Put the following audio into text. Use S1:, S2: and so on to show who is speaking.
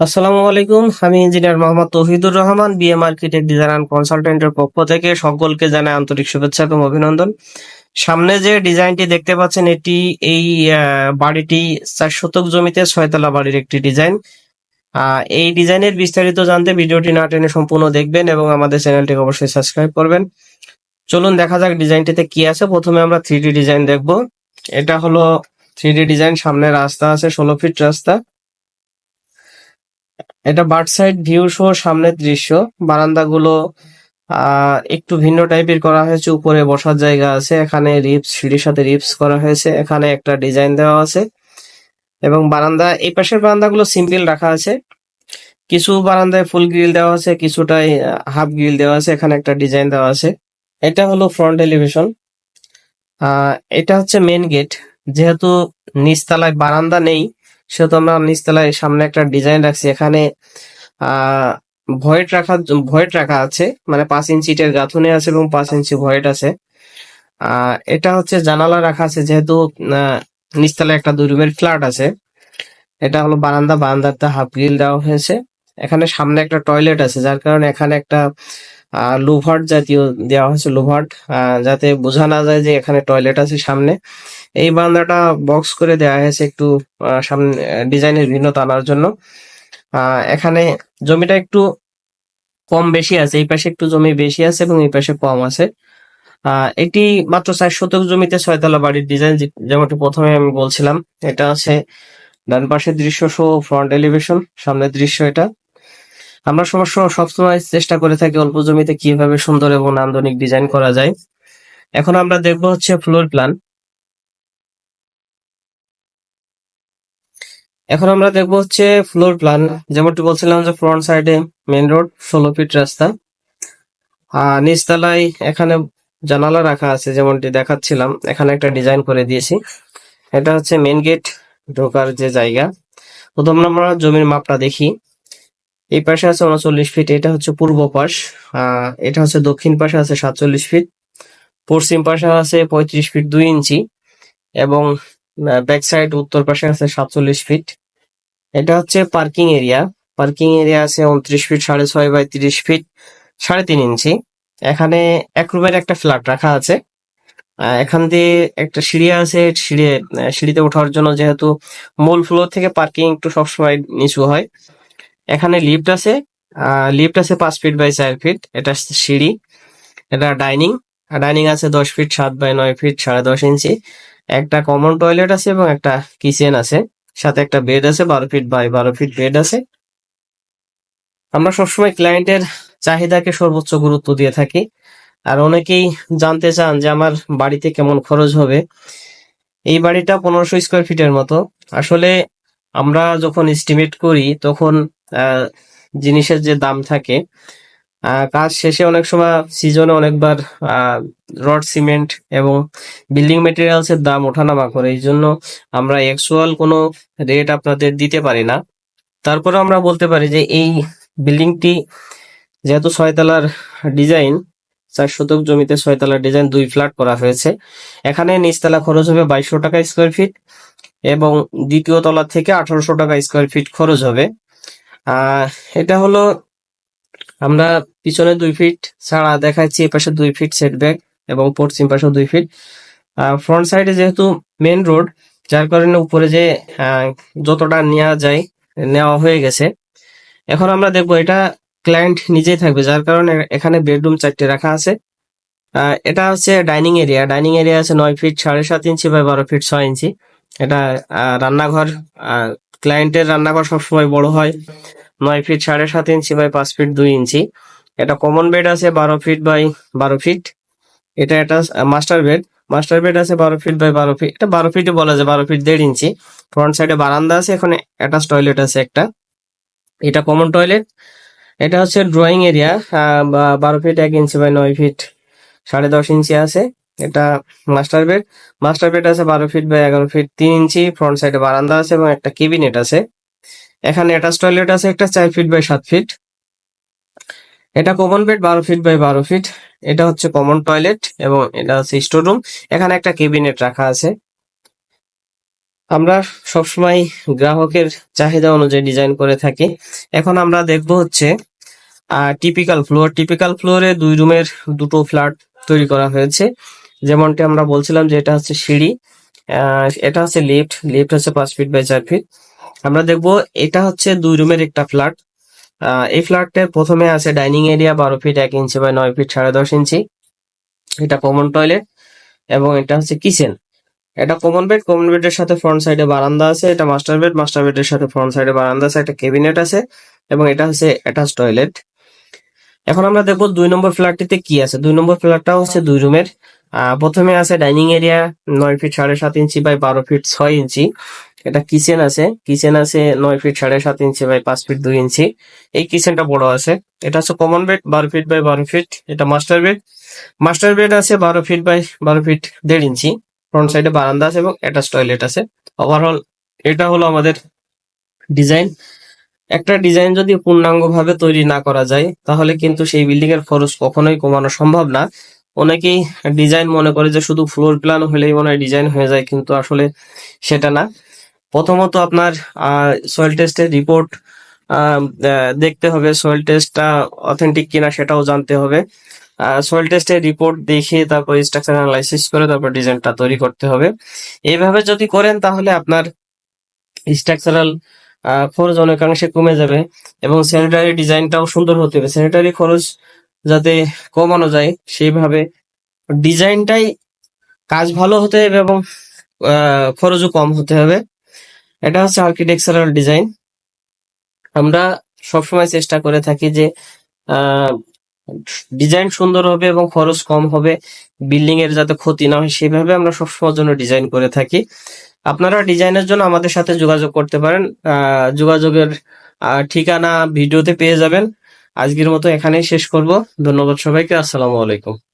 S1: আসসালামু আলাইকুম, আমি engineer Mohammad Tauhidur Rahman BM architect design and কনসালটেন্টের পক্ষ থেকে সকলকে জানাই আন্তরিক শুভেচ্ছা এবং অভিনন্দন। সামনে যে ডিজাইনটি দেখতে পাচ্ছেন, এটি এই বাড়িটি চার শতক জমিতে ছয়তলা বাড়ির একটি ডিজাইন। এই ডিজাইনের বিস্তারিত জানতে ভিডিওটি না টেনে সম্পূর্ণ দেখবেন এবং আমাদের চ্যানেলটিকে অবশ্যই সাবস্ক্রাইব করবেন। চলুন দেখা যাক ডিজাইনটিতে কি আছে। প্রথমে আমরা থ্রি ডিজাইন দেখব। এটা হলো থ্রি ডিজাইন, সামনে রাস্তা আছে, ষোলো ফিট রাস্তা। এটা বার্ড সাইড ভিউ সহ সামনের দৃশ্য। বারান্দাগুলো আহ একটু ভিন্ন টাইপের করা হয়েছে। উপরে বসার জায়গা আছে, এখানে রিপস, সিঁড়ির সাথে রিপস করা হয়েছে। এখানে একটা ডিজাইন দেওয়া আছে এবং বারান্দা, এই পাশের বারান্দাগুলো সিম্পল রাখা আছে। কিছু বারান্দায় ফুল গ্রিল দেওয়া আছে, কিছুটাই হাফ গ্রিল দেওয়া আছে, এখানে একটা ডিজাইন দেওয়া আছে। এটা হলো ফ্রন্ট এলিভেশন। এটা হচ্ছে মেন গেট। যেহেতু নিচতলায় বারান্দা নেই সেহেতু আমরা নিচতলায় সামনে একটা ডিজাইন রাখছি। এখানে ভয়েট রাখা ভয়েট রাখা আছে। মানে পাঁচ ইঞ্চি ইটের গাঁথুনি আছে এবং পাঁচ ইঞ্চি ভয়েট আছে। এটা হচ্ছে জানালা রাখা আছে যেহেতু নিচতলায় একটা দুই রুমের ফ্ল্যাট আছে। এটা হলো বারান্দা, বারান্দাতে হাফ গ্রিল দেওয়া হয়েছে। এখানে সামনে একটা টয়লেট আছে, যার কারণে এখানে একটা লুভার্ট জাতীয় দেওয়া হয়েছে লুভার্ট যাতে বোঝা না যায় যে এখানে টয়লেট আছে সামনে। এই বারান্দাটা বক্স করে দেওয়া হয়েছে একটু সামনে ডিজাইনের ভিন্নতা আনার জন্য। এখানে জমিটা একটু কম বেশি আছে, এই পাশে একটু জমি বেশি আছে এবং এই পাশে কম আছে। এটি মাত্র চার শতক জমিতে ছয়তলা বাড়ির ডিজাইন যেমনটি প্রথমে আমি বলছিলাম। এটা আছে ডান পাশের দৃশ্য সহ ফ্রন্ট এলিভেশন সামনের দৃশ্য এটা। আমরা সমস্ত সবসময় চেষ্টা করে থাকি অল্প জমিতে কীভাবে সুন্দর এবং নান্দনিক ডিজাইন করা যায়। এখন আমরা দেখব হচ্ছে ফ্লোর প্ল্যান এখন আমরা দেখব হচ্ছে ফ্লোর প্ল্যান যেমনটি বলছিলাম যে ফ্রন্ট সাইডে মেন রোড ষোলো ফিট রাস্তা। আর নিচতলায় এখানে জানালা রাখা আছে, যেমনটি দেখাচ্ছিলাম। এখানে একটা ডিজাইন করে দিয়েছি। এটা হচ্ছে মেন গেট ঢোকার যে জায়গা। প্রথম আমরা জমির মাপটা দেখি। এই পাশে আছে উনচল্লিশ ফিট এটা হচ্ছে পূর্ব পাশ। এটা হচ্ছে দক্ষিণ পাশে আছে সাতচল্লিশ ফিট পশ্চিম পাশে আছে পঁয়ত্রিশ ফিট দুই ইঞ্চি এবং ব্যাক সাইড উত্তর পাশে আছে সাতচল্লিশ ফিট এটা হচ্ছে পার্কিং এরিয়া পার্কিং এরিয়া আছে উনত্রিশ ফিট সাড়ে ছয় বাই তিরিশ ফিট সাড়ে তিন ইঞ্চি। এখানে এক রুমের একটা ফ্ল্যাট রাখা আছে। এখান দিয়ে একটা সিঁড়ি আছে। সিঁড়ি সিঁড়িতে ওঠার জন্য যেহেতু মূল ফ্লোর থেকে পার্কিং একটু সবসময় নিচু হয়। এখানে লিফট আছে। লিফট আছে পাঁচ ফিট বাই চার ফিট এটা সিঁড়ি। এটা ডাইনিং ডাইনিং আছে দশ ফিট সাত বাই নয় ফিট সাড়ে দশ ইঞ্চি। একটা কমন টয়লেট আছে এবং একটা কিচেন আছে। সাথে একটা বেড আছে, বারো ফিট বাই বারো ফিট বেড আছে। আমরা সবসময় ক্লায়েন্টের চাহিদাকে সর্বোচ্চ গুরুত্ব দিয়ে থাকি। আর অনেকেই জানতে চান যে আমার বাড়িতে কেমন খরচ হবে। এই বাড়িটা পনেরোশো স্কোয়ার ফিটের মতো। আসলে আমরা যখন এস্টিমেট করি, তখন জিনিসের যে দাম থাকে কাজ শেষে অনেক সময় সিজনে অনেকবার রড, সিমেন্ট এবং বিল্ডিং মেটেরিয়ালস এর দাম ওঠানামা করে। এই জন্য আমরা অ্যাকচুয়াল কোনো রেট আপনাদের দিতে পারি না। তারপরে আমরা বলতে পারি যে এই বিল্ডিংটি যেহেতু ছয়তলার ডিজাইন চার শতক জমিতে ছয়তলার ডিজাইন দুই ফ্ল্যাট করা হয়েছে। এখানে নিচতলা খরচ হবে বাইশশো টাকা স্কোয়ার ফিট এবং দ্বিতীয় তলা থেকে আঠারোশো টাকা স্কোয়ার ফিট খরচ হবে। এটা হলো আমরা পিছনে দুই ফিট ছাড়া দেখাচ্ছি এই পাশে দুই ফিট সেটব্যাক এবং পশ্চিম পাশেও দুই ফিট ফ্রন্ট সাইডে যেহেতু মেন রোড যার কারণে উপরে যে যতটা নেওয়া যায় নেওয়া হয়ে গেছে। এখন আমরা দেখব এটা ক্লায়েন্ট নিজেই থাকবে, যার কারণে এখানে বেডরুম চারটে রাখা আছে। এটা হচ্ছে ডাইনিং এরিয়া ডাইনিং এরিয়া আছে নয় ফিট সাড়ে সাত ইঞ্চি বাই বারো ফিট ছয় ইঞ্চি। এটা রান্নাঘর ক্লায়েন্টের রান্নাঘর সবসময় বড় হয়। নয় ফিট সাড়ে সাত ইঞ্চি বাই পাঁচ ফিট দুই ইঞ্চি। এটা কমন বেড আছে বারো ফিট বাই বারো ফিট এটা একটা মাস্টার বেড মাস্টার বেড আছে বারো ফিট বাই বারো ফিট এটা বারো ফিটই বলা যায়, বারো ফিট দেড় ইঞ্চি। ফ্রন্ট সাইডে বারান্দা আছে, এখানে অ্যাটাচ টয়লেট আছে একটা। এটা কমন টয়লেট এটা হচ্ছে ড্রয়িং এরিয়া বারো ফিট এক ইঞ্চি বাই নয় ফিট সাড়ে দশ ইঞ্চি আছে। এটা মাস্টার বেড মাস্টার বেড আছে বারো ফিট বাই এগারো ফিট তিন ইঞ্চি ফ্রন্ট সাইডে বারান্দা আছে এবং একটা কেবিনেট আছে। এখানে অ্যাটাচ টয়লেট আছে, একটা চার ফিট বাই সাত ফিট এটা কমন বেড বারো ফিট বাই বারো ফিট এটা হচ্ছে কমন টয়লেট এবং এটা হচ্ছে স্টোর রুম এখানে একটা কেবিনেট রাখা আছে। আমরা সবসময় গ্রাহকের চাহিদা অনুযায়ী ডিজাইন করে থাকি। এখন আমরা দেখব হচ্ছে টিপিক্যাল ফ্লোর টিপিক্যাল ফ্লোরে দুই রুমের দুটো ফ্ল্যাট তৈরি করা হয়েছে। যেমনটি আমরা বলছিলাম যে এটা হচ্ছে সিঁড়ি এটা হচ্ছে লিফট লিফট হচ্ছে পাঁচ ফিট বাই চার ফিট আমরা দেখব এটা হচ্ছে দুই রুমের একটা ফ্ল্যাট এই ফ্ল্যাটে প্রথমে আছে ডাইনিং এরিয়া বারো ফিট এক ইঞ্চি বাই নয় ফিট সাড়ে দশ ইঞ্চি এটা কমন টয়লেট এবং এটা হচ্ছে কিচেন এটা কমন বেড কমন বেডের সাথে ফ্রন্ট সাইডে বারান্দা আছে, এটা মাস্টার বেড মাস্টার বেডের সাথে ফ্রন্ট সাইডে বারান্দা আছে, একটা ক্যাবিনেট আছে এবং এটা হচ্ছে অ্যাটাচ টয়লেট এখন আমরা দেখব দুই নম্বর ফ্ল্যাটটিতে কি আছে। দুই নম্বর ফ্ল্যাটটা হচ্ছে দুই রুমের। প্রথমে আছে ডাইনিং এরিয়া নয় ফিট সাড়ে সাত ইঞ্চি বাই বারো ফিট ছয় ইঞ্চি। এটা কিচেন আছে। কিচেন আছে নয় ফিট সাড়ে সাত ইঞ্চি বাই পাঁচ ফিট দুই ইঞ্চি। এই কিচেনটা বড় আছে। এটা হচ্ছে কমন বেড, বারো ফিট বাই বারো ফিট। এটা মাস্টার বেড। মাস্টার বেড আছে বারো ফিট বাই বারো ফিট দেড় ইঞ্চি। ফ্রন্ট সাইডে বারান্দা আছে এবং অ্যাটাচ টয়লেট আছে। ওভারঅল এটা হলো আমাদের ডিজাইন। একটা ডিজাইন যদি পূর্ণাঙ্গভাবে তৈরি না করা যায়, তাহলে কিন্তু সেই বিল্ডিং এর খরচ কখনোই কমানো সম্ভব না। অনেকেই ডিজাইন মনে করে যে শুধু ফ্লোর প্ল্যান হলেই মনে হয় ডিজাইন হয়ে যায়, কিন্তু আসলে সেটা না। প্রথমত আপনার সয়েল টেস্টের রিপোর্ট দেখতে হবে সয়েল টেস্টটা অথেন্টিক কিনা সেটাও জানতে হবে। সয়েল টেস্টের রিপোর্ট দেখে তারপর স্ট্রাকচার অ্যানালাইসিস করে তারপর ডিজাইনটা তৈরি করতে হবে। এইভাবে যদি করেন তাহলে আপনার স্ট্রাকচারাল খরচ অনেকাংশে কমে যাবে এবং স্যানিটারি ডিজাইনটাও সুন্দর হতে হবে। স্যানিটারি খরচ যাতে কমানো যায়, সেইভাবে ডিজাইনটাই কাজ ভালো হতে হবে এবং খরচও কম হতে হবে। এটা হচ্ছে আর্কিটেকচারাল ডিজাইন আমরা সবসময় চেষ্টা করে থাকি যে ডিজাইন সুন্দর হবে এবং খরচ কম হবে বিল্ডিং এর যাতে ক্ষতি না হয় সেভাবে আমরা সবসময়ের জন্য ডিজাইন করে থাকি। আপনারা ডিজাইনের জন্য আমাদের সাথে যোগাযোগ করতে পারেন। যোগাযোগের ঠিকানা ভিডিওতে পেয়ে যাবেন। আজকের মতো এখানেই শেষ করব। ধন্যবাদ সবাইকে। আসসালামু আলাইকুম।